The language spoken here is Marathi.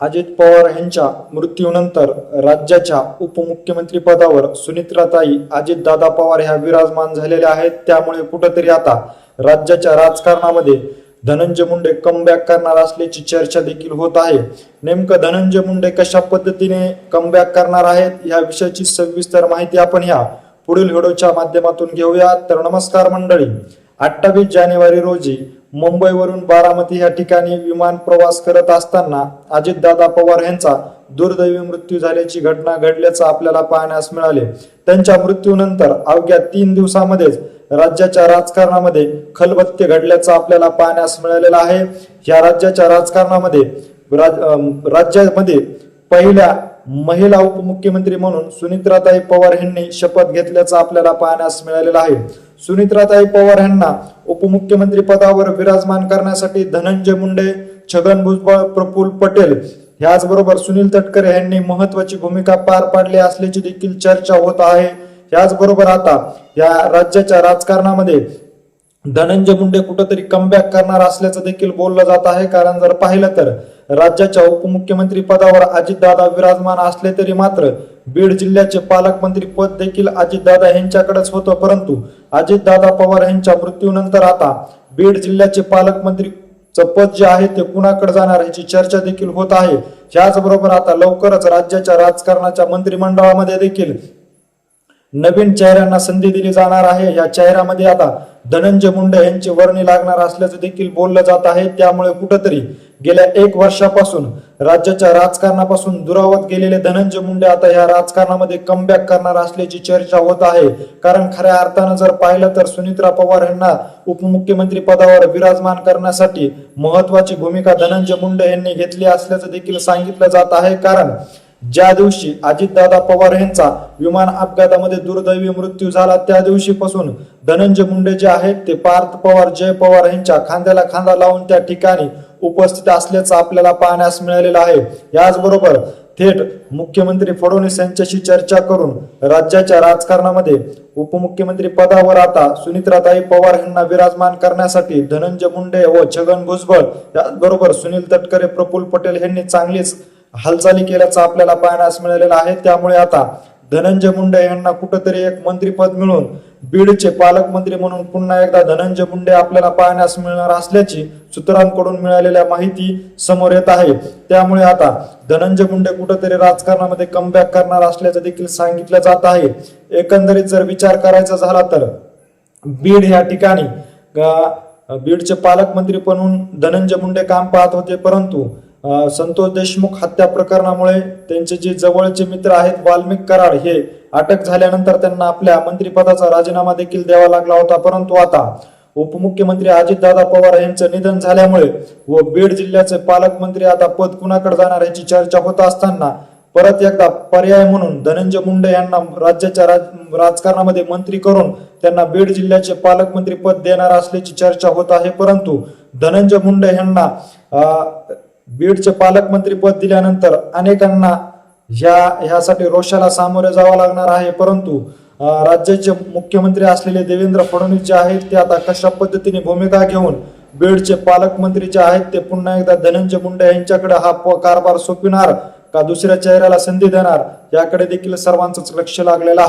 अजित पवार यांच्या मृत्यूनंतर राज्याच्या उपमुख्यमंत्री पदावर सुनित्राताई अजितदादा पवार ह्या विराजमान झालेल्या आहेत. त्यामुळे कुठंतरी आता राज्याच्या राजकारणामध्ये धनंजय मुंडे कमबॅक करणार असल्याची चर्चा देखील होत आहे. नेमकं धनंजय मुंडे कशा पद्धतीने कमबॅक करणार आहेत या विषयाची सविस्तर माहिती आपण ह्या पुढील व्हिडिओच्या माध्यमातून घेऊया. तर नमस्कार मंडळी अठ्ठावीस जानेवारी रोजी मुंबईवरून बारामती या ठिकाणी विमान प्रवास करत असताना अजितदादा पवार यांचा दुर्दैवी मृत्यू झाल्याची घटना घडल्याचं आपल्याला पाहण्यास मिळाले. त्यांच्या मृत्यूनंतर अवघ्या तीन दिवसामध्येच राज्याच्या राजकारणामध्ये खलबत्ते घडल्याचं आपल्याला पाहण्यास मिळालेलं आहे. या राज्याच्या राजकारणामध्ये राज- अं, राज्यामध्ये पहिल्या महिला उपमुख्यमंत्री म्हणून सुनित्राताई पवार यांनी शपथ घेतल्याचं आपल्याला पाहण्यास मिळालेलं आहे. सुनित्राताई पवार यांना उपमुख्यमंत्री पदावर विराजमान करण्यासाठी धनंजय मुंडे छगन भुजबळ प्रफुल्ल पटेल याचबरोबर सुनील तटकरे यांनी महत्वाची भूमिका पार पाडली असल्याची देखील चर्चा होत आहे. याचबरोबर आता या राज्याच्या राजकारणामध्ये धनंजय मुंडे कुठंतरी कमबॅक करणार असल्याचं देखील बोललं जात आहे. कारण जर पाहिलं तर राज्याच्या उपमुख्यमंत्री पदावर अजितदादा विराजमान असले तरी मात्र बीड जिल्ह्याचे पालकमंत्री पद देखील अजितदादा यांच्याकडेच होतं परंतु अजितदादा पवार यांच्या मृत्यूनंतर आता बीड जिल्ह्याचे पालकमंत्री पद जे आहे ते कुणाकडे जाणार याची चर्चा देखील होत आहे. त्याचबरोबर आता लवकरच राज्याच्या राजकारणाच्या मंत्रिमंडळामध्ये देखील नवीन चेहऱ्यांना संधी दिली जाणार आहे. या चेहऱ्यामध्ये आता धनंजय मुंडे यांची वर्णी लागणार असल्याचं देखील बोललं जात आहे. त्यामुळे कुठंतरी गेल्या एक वर्षापासून राज्याच्या राजकारणापासून दुरावत गेलेले धनंजय मुंडे आता या राजकारणामध्ये कमबॅक करणार असल्याची चर्चा होत आहे. कारण खऱ्या अर्थानं जर पाहिलं तर सुनित्रा पवार यांना उपमुख्यमंत्री पदावर विराजमान करण्यासाठी महत्वाची भूमिका धनंजय मुंडे यांनी घेतली असल्याचं देखील सांगितलं जात आहे. कारण ज्या दिवशी अजितदादा पवार यांचा विमान अपघातामध्ये दुर्दैवी मृत्यू झाला त्या दिवशीपासून धनंजय मुंडे जे आहेत ते पार्थ पवार जय पवार यांच्या खांद्याला खांदा लावून त्या ठिकाणी उपस्थित असल्याचं आपल्याला पाहण्यास मिळालेलं आहे. याचबरोबर थेट मुख्यमंत्री फडणवीस यांच्याशी चर्चा करून राज्याच्या राजकारणामध्ये उपमुख्यमंत्री पदावर आता सुनित्राताई पवार यांना विराजमान करण्यासाठी धनंजय मुंडे व छगन भुजबळ याचबरोबर सुनील तटकरे प्रफुल्ल पटेल यांनी चांगलीच हालचाली केल्याचं आपल्याला पाहण्यास मिळालेलं आहे. त्यामुळे आता धनंजय मुंडे यांना कुठंतरी एक मंत्रीपद मिळून बीडचे पालकमंत्री म्हणून पुन्हा एकदा धनंजय मुंडे आपल्याला पाहण्यास मिळणार असल्याची सूत्रांकडून मिळालेल्या माहिती समोर येत आहे. त्यामुळे आता धनंजय मुंडे कुठंतरी राजकारणामध्ये कमबॅक करणार असल्याचं देखील सांगितलं जात आहे. एकंदरीत जर विचार करायचा झाला तर बीड या ठिकाणी बीडचे पालकमंत्री म्हणून धनंजय मुंडे काम पाहत होते परंतु संतोष देशमुख हत्या प्रकरणामुळे त्यांचे जे जवळचे मित्र आहेत वाल्मिक कराड हे अटक झाल्यानंतर त्यांना आपल्या मंत्रिपदाचा राजीनामा देखील द्यावा लागला होता. परंतु आता उपमुख्यमंत्री अजितदादा पवार यांचं निधन झाल्यामुळे व बीड जिल्ह्याचे पालकमंत्री आता पद कुणाकडे जाणार याची चर्चा होत असताना परत एकदा पर्याय म्हणून धनंजय मुंडे यांना राज्याच्या राज- राजकारणामध्ये मंत्री करून त्यांना बीड जिल्ह्याचे पालकमंत्री पद देणार असल्याची चर्चा होत आहे. परंतु धनंजय मुंडे यांना बीडचे पालकमंत्री पद दिल्यानंतर अनेकांना ह्या ह्यासाठी रोषाला सामोरे जावं लागणार आहे. परंतु राज्याचे मुख्यमंत्री असलेले देवेंद्र फडणवीस जे आहेत ते आता कशा पद्धतीने भूमिका घेऊन बीडचे पालकमंत्री जे आहेत ते पुन्हा एकदा धनंजय मुंडे यांच्याकडे हा प- कारभार सोपिणार का दुसऱ्या चेहऱ्याला संधी देणार याकडे देखील सर्वांचंच लक्ष लागलेलं आहे.